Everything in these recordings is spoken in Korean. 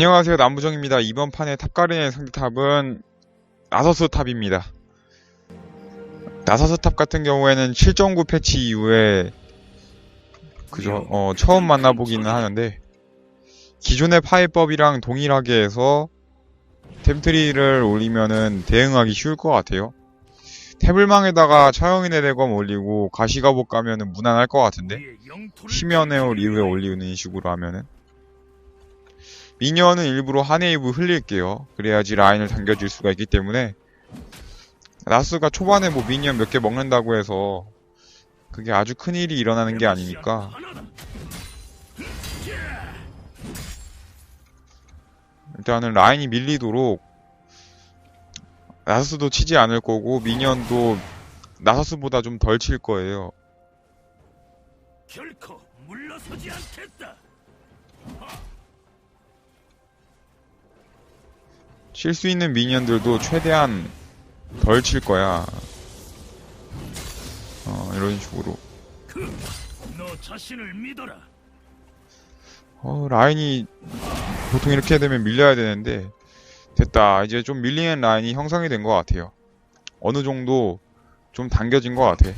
안녕하세요 남부정입니다. 이번 판의 탑가린의 상대탑은 나서스 탑입니다. 나서스 탑 같은 경우에는 7.9 패치 이후에 그저 어, 처음 만나보기는 하는데 기존의 파이법이랑 동일하게 해서 템트리를 올리면은 대응하기 쉬울 것 같아요. 태블망에다가 차영인의 대검 올리고 가시가복 가면은 무난할 것 같은데 심연에올 이후에 올리는 식으로 하면은 미니언은 일부러 한웨이브 흘릴게요. 그래야지 라인을 당겨줄 수가 있기 때문에 나스가 초반에 뭐 미니언 몇 개 먹는다고 해서 그게 아주 큰 일이 일어나는 게 아니니까 일단은 라인이 밀리도록 나서스도 치지 않을 거고 미니언도 나서스보다 좀 덜 칠 거예요. 결코 물러서지 않겠다. 칠수 있는 미니언들도 최대한 덜 칠 거야. 어, 이런 식으로. 어, 라인이 보통 이렇게 되면 밀려야 되는데 됐다. 이제 좀 밀리는 라인이 형성이 된 것 같아요. 어느 정도 좀 당겨진 것 같아.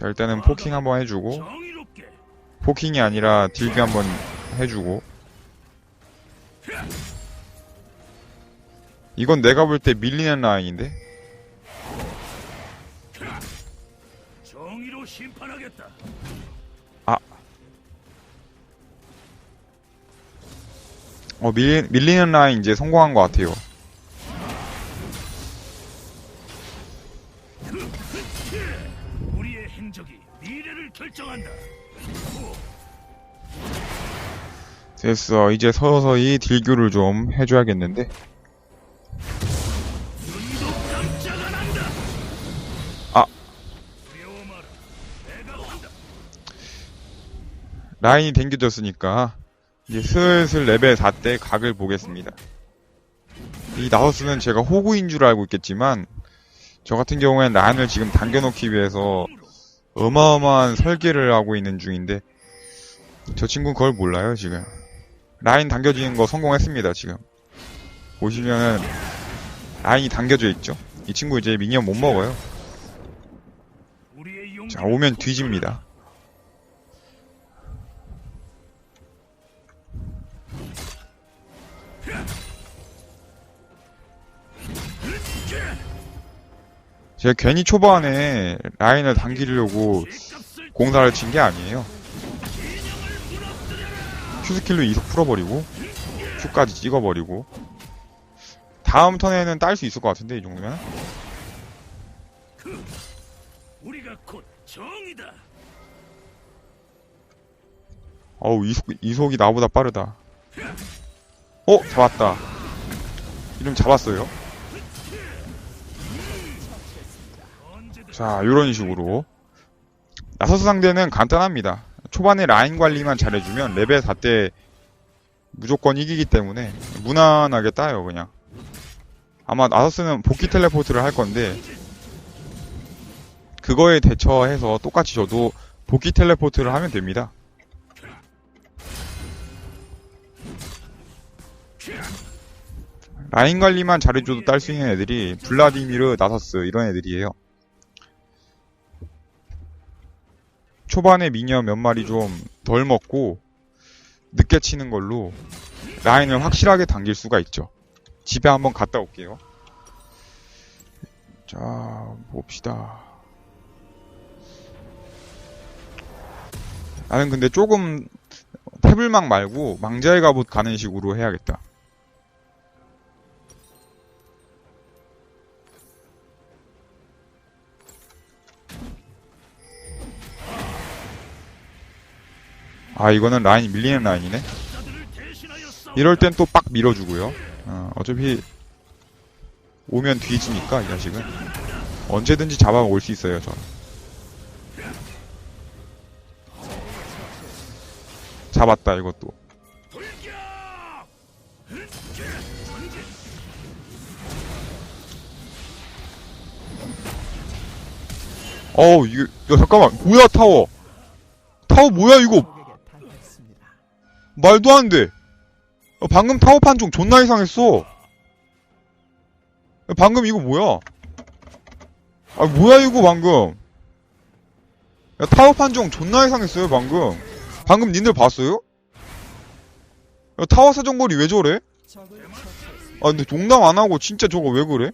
자, 일단은 포킹 한번 해주고 포킹이 아니라 딜기 한번 해주고 이건 내가 볼 때 밀리는 라인인데 정의로 심판하겠다. 어 밀, 밀리는 라인 이제 성공한 것 같아요. 우리의 행적이 미래를 결정한다. 됐어. 이제 서서히 딜교를 좀 해줘야겠는데. 아. 라인이 당겨졌으니까 이제 슬슬 레벨 4때 각을 보겠습니다. 이 나우스는 제가 호구인 줄 알고 있겠지만 저 같은 경우엔 라인을 지금 당겨놓기 위해서 어마어마한 설계를 하고 있는 중인데 저 친구는 그걸 몰라요 지금 라인 당겨지는 거 성공했습니다 지금 보시면은 라인이 당겨져 있죠 이 친구 이제 미니언 못 먹어요. 자 오면 뒤집니다 제가 괜히 초반에 라인을 당기려고 공사를 친 게 아니에요. Q 스킬로 이속 풀어버리고 Q까지 찍어버리고 다음 턴에는 딸 수 있을 것 같은데 이 정도면? 우리가 곧 정이다. 어우 이속, 이속이 나보다 빠르다. 어? 잡았다. 이름 잡았어요? 자 요런 식으로. 나서스 상대는 간단합니다. 초반에 라인 관리만 잘해주면 레벨 4때 무조건 이기기 때문에 무난하게 따요 그냥 아마 나서스는 복귀 텔레포트를 할 건데 그거에 대처해서 똑같이 저도 복귀 텔레포트를 하면 됩니다 라인 관리만 잘해줘도 딸 수 있는 애들이 블라디미르, 나서스 이런 애들이에요 초반에 미니언 몇 마리 좀 덜 먹고 늦게 치는 걸로 라인을 확실하게 당길 수가 있죠. 집에 한번 갔다 올게요. 자, 봅시다. 나는 근데 조금 태블망 말고 망자의 갑옷 가는 식으로 해야겠다. 아, 이거는 라인이 밀리는 라인이네. 이럴 땐 또 빡 밀어주고요. 어, 어차피 오면 뒤지니까 이 자식은 언제든지 잡아올 수 있어요. 저. 잡았다 이것도. 어우 이거 야 잠깐만 뭐야 타워? 타워 뭐야 이거? 말도 안 돼. 어, 방금 타워 판정 존나 이상했어. 야, 방금 이거 뭐야? 아, 뭐야, 이거 방금. 야, 타워 판정 존나 이상했어요, 방금. 방금 님들 봤어요? 야, 타워 사정거리 왜 저래? 아, 근데 농담 안 하고 진짜 저거 왜 그래?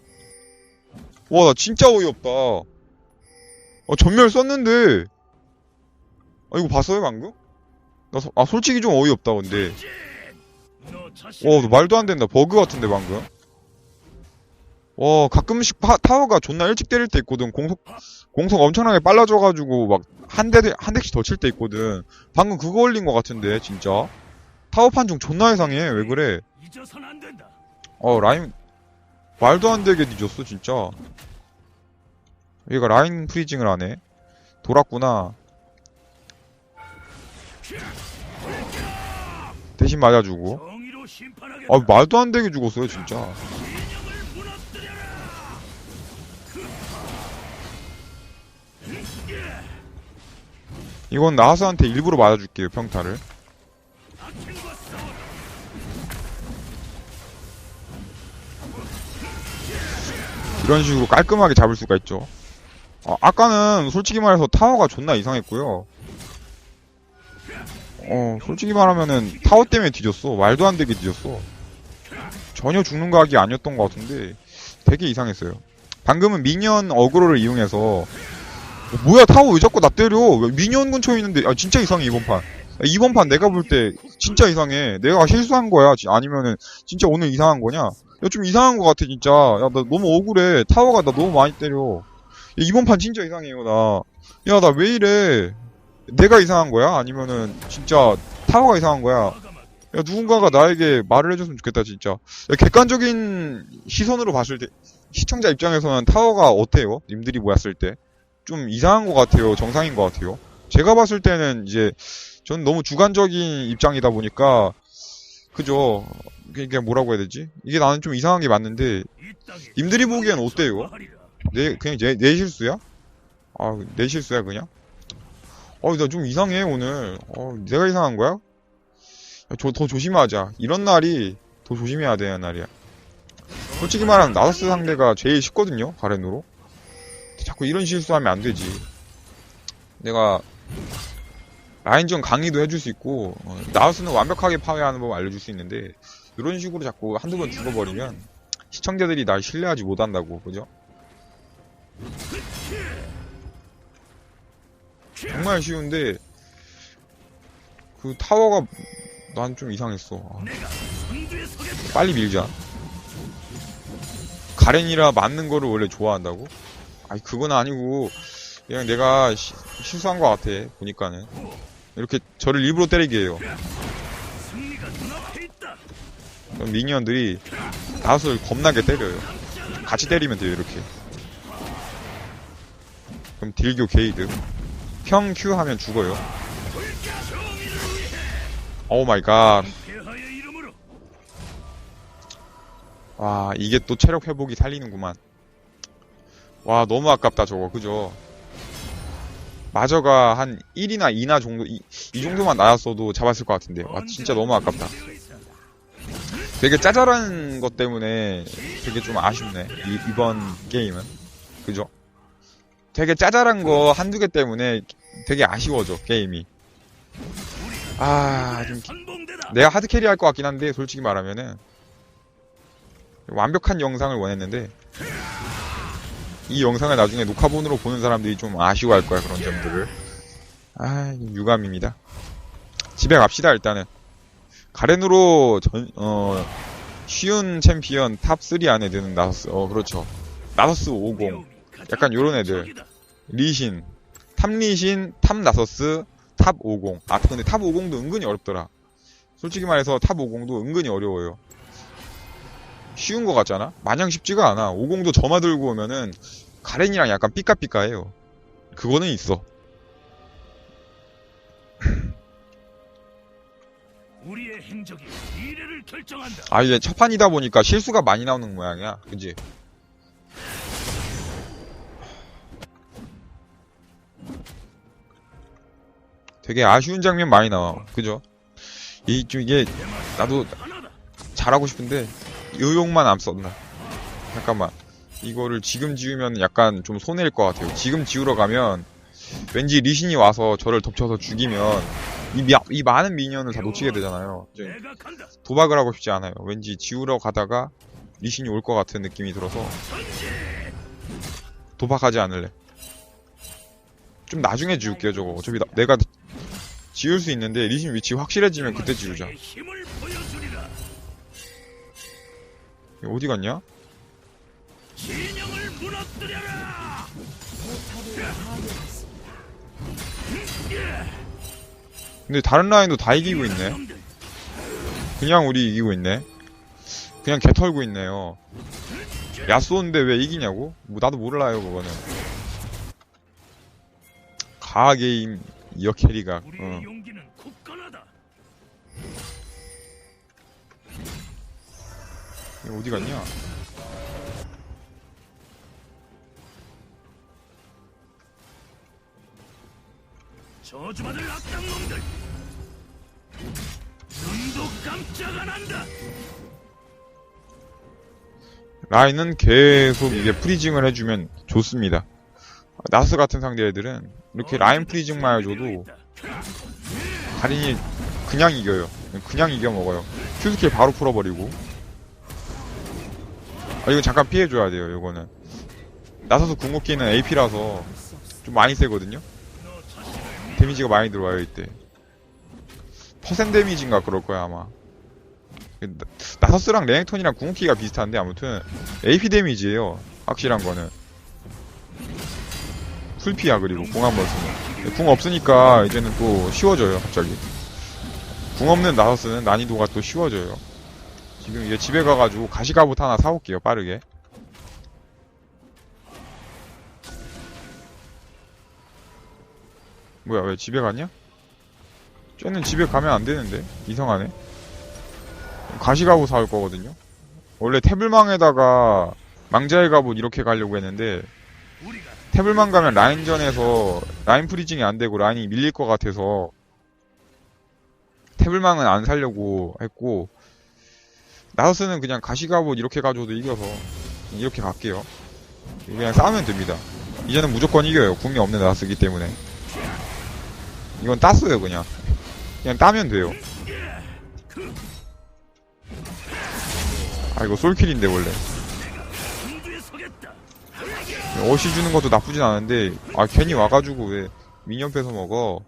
와, 나 진짜 어이없다. 아, 전멸 썼는데. 아, 이거 봤어요, 방금? 나, 소- 아, 솔직히 좀 어이없다, 근데. 와, 너 말도 안 된다. 버그 같은데, 방금. 와, 가끔씩 파- 타워가 존나 일찍 때릴 때 있거든. 공속, 공속 엄청나게 빨라져가지고, 막, 한 대, 한 대씩 더 칠 때 있거든. 방금 그거 올린 것 같은데, 진짜. 타워 판정 존나 이상해. 왜 그래? 어, 라인, 말도 안 되게 뒤졌어, 진짜. 얘가 라인 프리징을 하네. 돌았구나. 대신 맞아주고. 아, 말도 안 되게 죽었어요, 진짜. 이건 나하스한테 일부러 맞아줄게요, 평타를. 이런 식으로 깔끔하게 잡을 수가 있죠. 아, 아까는 솔직히 말해서 타워가 존나 이상했고요. 어, 솔직히 말하면은 타워 때문에 뒤졌어. 말도 안 되게 뒤졌어. 전혀 죽는 각이 아니었던 것 같은데 되게 이상했어요. 방금은 미니언 어그로를 이용해서 어, 뭐야 타워 왜 자꾸 나 때려? 왜 미니언 근처에 있는데 아 진짜 이상해 이번 판. 아, 이번 판 내가 볼 때 진짜 이상해. 내가 실수한 거야? 지- 아니면은 진짜 오늘 이상한 거냐? 야, 좀 이상한 것 같아, 진짜. 야, 나 너무 억울해. 타워가 나 너무 많이 때려. 야, 이번 판 진짜 이상해요, 나. 야, 나 왜 이래? 내가 이상한 거야? 아니면은, 진짜, 타워가 이상한 거야? 야, 누군가가 나에게 말을 해줬으면 좋겠다, 진짜. 야, 객관적인 시선으로 봤을 때, 시청자 입장에서는 타워가 어때요? 님들이 보았을 때. 좀 이상한 것 같아요? 정상인 것 같아요? 제가 봤을 때는 이제, 전 너무 주관적인 입장이다 보니까, 그죠. 이게 뭐라고 해야 되지? 이게 나는 좀 이상한 게 맞는데, 님들이 보기엔 어때요? 내, 그냥 내, 내 실수야? 아, 내 실수야, 그냥? 어, 나 좀 이상해, 오늘. 어, 내가 이상한 거야? 야, 저, 더 조심하자. 이런 날이 더 조심해야 되는 날이야. 솔직히 말하면 나서스 상대가 제일 쉽거든요, 가렌으로. 자꾸 이런 실수하면 안 되지. 내가 라인전 강의도 해줄 수 있고, 어, 나우스는 완벽하게 파괴하는 법 알려줄 수 있는데, 이런 식으로 자꾸 한두 번 죽어버리면, 시청자들이 날 신뢰하지 못한다고, 그죠? 정말 쉬운데 그 타워가 난 좀 이상했어. 아. 빨리 밀자. 가렌이라 맞는 거를 원래 좋아한다고? 아니 그건 아니고 그냥 내가 시- 실수한 것 같아 보니까는 이렇게 저를 일부러 때리게 해요. 그럼 미니언들이 나웃을 겁나게 때려요. 같이 때리면 돼요 이렇게. 그럼 딜교 게이드. 평 Q 하면 죽어요. 오 마이 갓. 와, 이게 또 체력 회복이 살리는구만. 와, 너무 아깝다, 저거, 그죠? 마저가 한 1이나 2나 정도, 이, 이 정도만 나왔어도 잡았을 것 같은데. 와, 진짜 너무 아깝다. 되게 짜잘한 것 때문에 되게 좀 아쉽네. 이, 이번 게임은. 그죠? 되게 짜잘한 거 한두 개 때문에 되게 아쉬워져, 게임이. 아, 좀. 내가 하드캐리 할 것 같긴 한데 솔직히 말하면은. 완벽한 영상을 원했는데 이 영상을 나중에 녹화본으로 보는 사람들이 좀 아쉬워할 거야 그런 점들을. 아 유감입니다. 집에 갑시다 일단은. 가렌으로 전, 어, 쉬운 챔피언 탑3 안에 드는 나서스 어 그렇죠. 나서스 50 약간 요런 애들. 리신 탑리신 탑 나서스 탑 50. 아, 근데 탑 50도 은근히 어렵더라. 솔직히 말해서 탑 50도 은근히 어려워요. 쉬운 거 같잖아? 마냥 쉽지가 않아. 50도 점화 들고 오면은 가렌이랑 약간 삐까삐까해요. 그거는 있어. 우리의 행적이 미래를 결정한다. 아, 이게 첫 판이다 보니까 실수가 많이 나오는 모양이야. 그지? 되게 아쉬운 장면 많이 나와. 그죠? 이, 좀 이게, 나도. 잘하고 싶은데 의욕만 안 썼나 잠깐만 이거를 지금 지우면 약간 좀 손해일 것 같아요 지금 지우러 가면 왠지 리신이 와서 저를 덮쳐서 죽이면 이, 미- 이 많은 미니언을 다 놓치게 되잖아요. 도박을 하고 싶지 않아요 왠지 지우러 가다가 리신이 올 것 같은 느낌이 들어서. 도박하지 않을래 좀 나중에 지울게요 저거 어차피 나- 내가 지울 수 있는데 리신 위치 확실해지면 그때 지우자 어디 갔냐? 근데 다른 라인도 다 이기고 있네. 그냥 우리 이기고 있네. 그냥 개 털고 있네요. 야쏘인데 왜 이기냐고? 뭐 나도 몰라요 그거는. 가게임 이어 캐리가. 어. 어디 갔냐? 저주받을 악당 놈들. 눈도 깜짝 안 한다. 라인은 계속 이게 프리징을 해주면 좋습니다. 나스 같은 상대 애들은 이렇게 라인 프리징만 해줘도 가린이 그냥 이겨요. 그냥 이겨 먹어요. 큐스킬 바로 풀어버리고. 아, 이거 잠깐 피해줘야 돼요, 이거는. 나서서 궁극기는 AP라서 좀 많이 세거든요? 데미지가 많이 들어와요, 이때. 퍼센 데미지인가 그럴 거야, 아마. 나- 나서스랑 레넥톤이랑 궁극기가 비슷한데, 아무튼, AP 데미지예요 확실한 거는. 풀피야, 그리고 궁 한번 쓰면. 궁 없으니까 이제는 또 쉬워져요, 갑자기. 궁 없는 나서스는 난이도가 또 쉬워져요. 지금 이제 집에 가가지고 가시가봇 하나 사올게요, 빠르게. 뭐야, 왜 집에 갔냐? 쟤는 집에 가면 안 되는데? 이상하네. 가시가봇 사올 거거든요? 원래 태블망에다가 망자의 갑옷 이렇게 가려고 했는데, 태블망 가면 라인전에서 라인 프리징이 안 되고 라인이 밀릴 것 같아서 태블망은 안 살려고 했고 나우스는 그냥 가시가봇 이렇게 가져도 이겨서 이렇게 갈게요. 그냥 싸우면 됩니다. 이제는 무조건 이겨요. 궁이 없는 나우스기 때문에 이건 땄어요 그냥 그냥 따면 돼요. 아 이거 솔킬인데 원래. 어시 주는 것도 나쁘진 않은데 아 괜히 와가지고 왜 미니언 뺏어 먹어?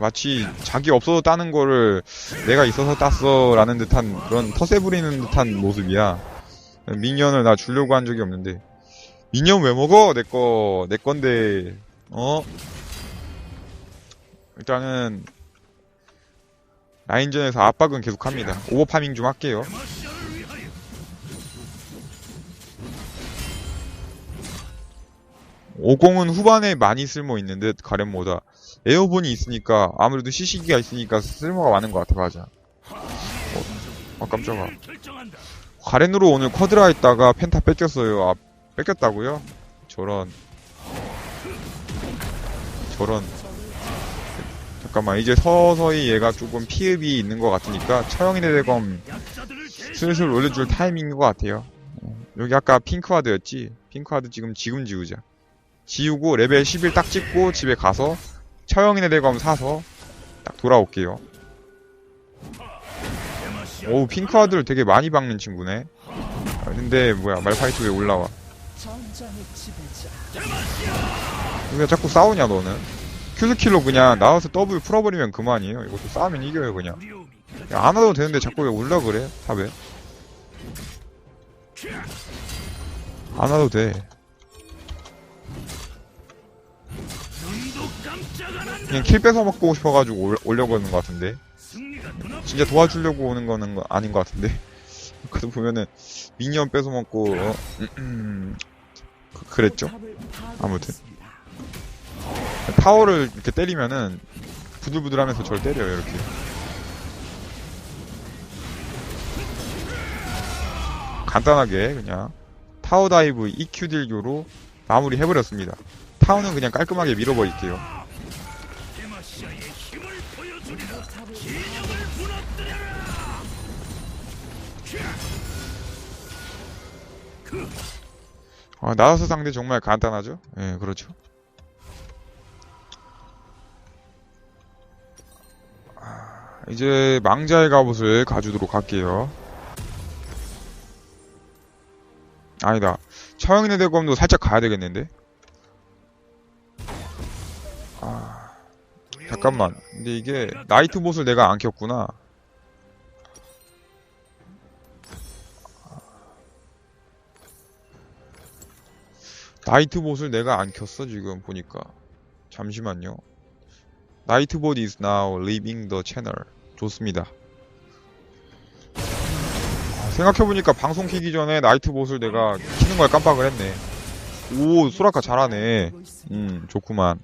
마치 자기 없어서 따는 거를 내가 있어서 땄어 라는 듯한 그런 터세 부리는 듯한 모습이야. 미니언을 나 주려고 한 적이 없는데. 미니언 왜 먹어? 내거 내 건데. 어? 일단은 라인전에서 압박은 계속합니다. 오버파밍 좀 할게요 50은 후반에 많이 쓸모 있는 듯 가렘보다 에어본이 있으니까 아무래도 시시기가 있으니까 쓸모가 많은 것 같아 맞아 어, 아 깜짝아. 가렌으로 오늘 쿼드라 했다가 펜타 뺏겼어요. 아 뺏겼다고요? 저런. 저런. 잠깐만 이제 서서히 얘가 조금 피흡이 있는 것 같으니까 처형이네 대검 슬슬 올려줄 타이밍인 것 같아요. 어, 여기 아까 핑크화드였지? 핑크화드 지금 지금 지우자. 지우고 레벨 11 딱 찍고 집에 가서 처형인의 대검 사서 딱 돌아올게요. 오우 핑크와드를 되게 많이 박는 친구네. 아, 근데 뭐야 말파이트 왜 올라와? 왜 자꾸 싸우냐 너는? 큐스킬로 그냥 나와서 더블 풀어버리면 그만이에요. 이것도 싸우면 이겨요 그냥. 야, 안 와도 되는데 자꾸 왜 올라 그래? 탑에. 안 와도 돼. 그냥 킬 뺏어 먹고 싶어가지고 올, 오려고 하는 것 같은데. 진짜 도와주려고 오는 거는 거- 아닌 것 같은데. 그래도 보면은 미니언 뺏어 먹고 어, 음, 음, 그, 그랬죠. 아무튼. 타워를 이렇게 때리면은 부들부들하면서 저를 때려요 이렇게. 간단하게 그냥 타워 다이브 EQ 딜교로 마무리 해버렸습니다. 타워는 그냥 깔끔하게 밀어버릴게요. 아, 나서스 상대 정말 간단하죠? 예, 그렇죠. 아, 이제 망자의 갑옷을 가주도록 할게요. 아니다. 처형인의 대검도 살짝 가야 되겠는데? 아, 잠깐만. 근데 이게 나이트 봇을 내가 안 켰구나. 나이트봇을 내가 안 켰어 지금 보니까. 잠시만요. 나이트봇 is now leaving the channel. 좋습니다. 아, 생각해보니까 방송 키기 전에 나이트봇을 내가 키는 걸 깜빡을 했네. 오 소라카 잘하네. 음 좋구만.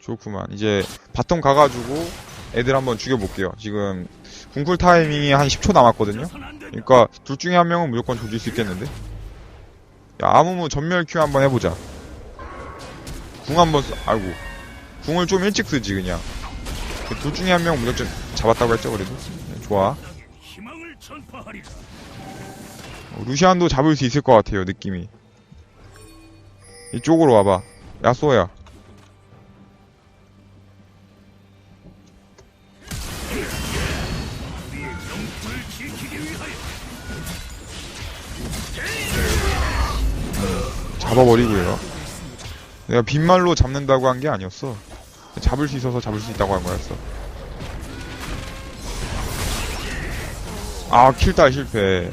좋구만. 이제 바텀 가가지고 애들 한번 죽여볼게요. 지금 궁쿨 타이밍이 한 10초 남았거든요. 그러니까 둘 중에 한 명은 무조건 조질 수 있겠는데? 야 아무무 전멸 큐 한번 해보자. 궁 한번 써. 아이고 궁을 좀 일찍 쓰지 그냥. 그둘 중에 한 명 무조건 잡았다고 했죠 그래도. 네, 좋아. 어, 루시안도 잡을 수 있을 것 같아요 느낌이. 이쪽으로 와봐. 야쏘야. 잡아버리고요. 내가 빈말로 잡는다고 한 게 아니었어. 잡을 수 있어서 잡을 수 있다고 한 거였어. 아, 킬딸 실패.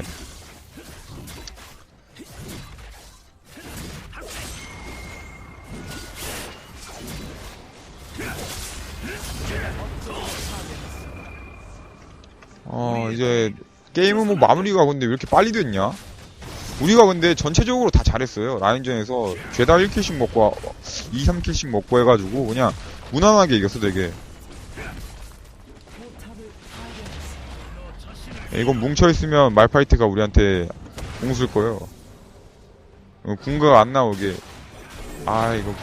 어, 이제, 게임은 뭐 마무리가 근데 왜 이렇게 빨리 됐냐? 우리가 근데 전체적으로 다 잘했어요. 라인전에서 죄다 1킬씩 먹고 2, 3킬씩 먹고 해가지고 그냥 무난하게 이겼어 되게. 파괴했습니다. 이건 뭉쳐있으면 말파이트가 우리한테 공쓸 거예요. 어, 궁가 안 나오게. 아 이거.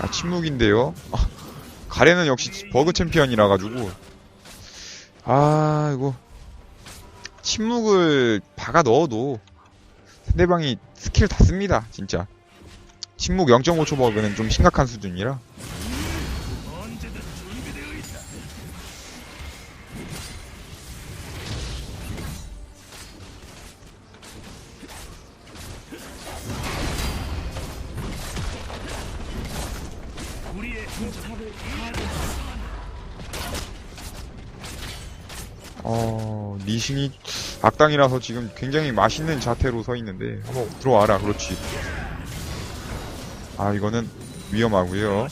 아 침묵인데요. 아, 가레는 역시 버그 챔피언이라 가지고. 아 이거. 침묵을 박아 넣어도 상대방이 스킬 다 씁니다, 진짜. 침묵 0.5초 버그는 좀 심각한 수준이라. 어, 니신이 악당이라서 지금 굉장히 맛있는 자태로 서 있는데, 한번 들어와라, 그렇지. 아, 이거는 위험하고요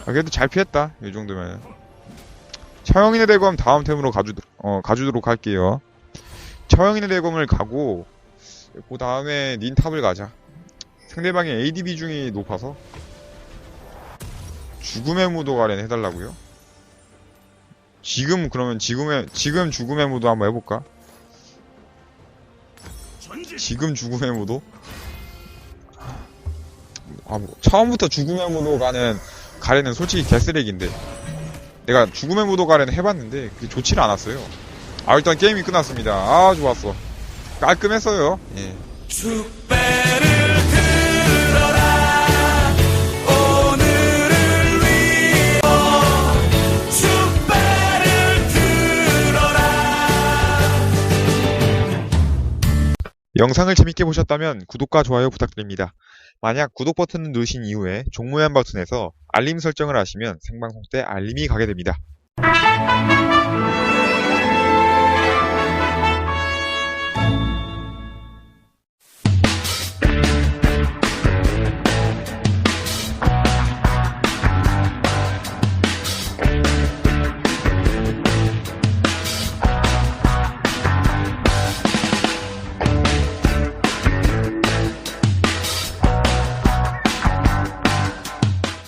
아, 그래도 잘 피했다, 이 정도면. 처형인의 대검 다음 템으로 가주, 어, 가주도록 할게요. 처형인의 대검을 가고, 그 다음에 닌탑을 가자. 상대방의 AD 비중이 높아서, 죽음의 무도 가련 해달라고요? 지금 그러면 지금의 지금 죽음의 무도 한번 해볼까? 지금 죽음의 무도? 아, 뭐, 처음부터 죽음의 무도 가는 가래는 솔직히 개쓰레기인데 내가 죽음의 무도 가래는 해봤는데 그게 좋지는 않았어요. 아 일단 게임이 끝났습니다. 아 좋았어. 깔끔했어요. 예. 영상을 재밌게 보셨다면 구독과 좋아요 부탁드립니다. 만약 구독 버튼을 누르신 이후에 종모양 버튼에서 알림 설정을 하시면 생방송 때 알림이 가게 됩니다.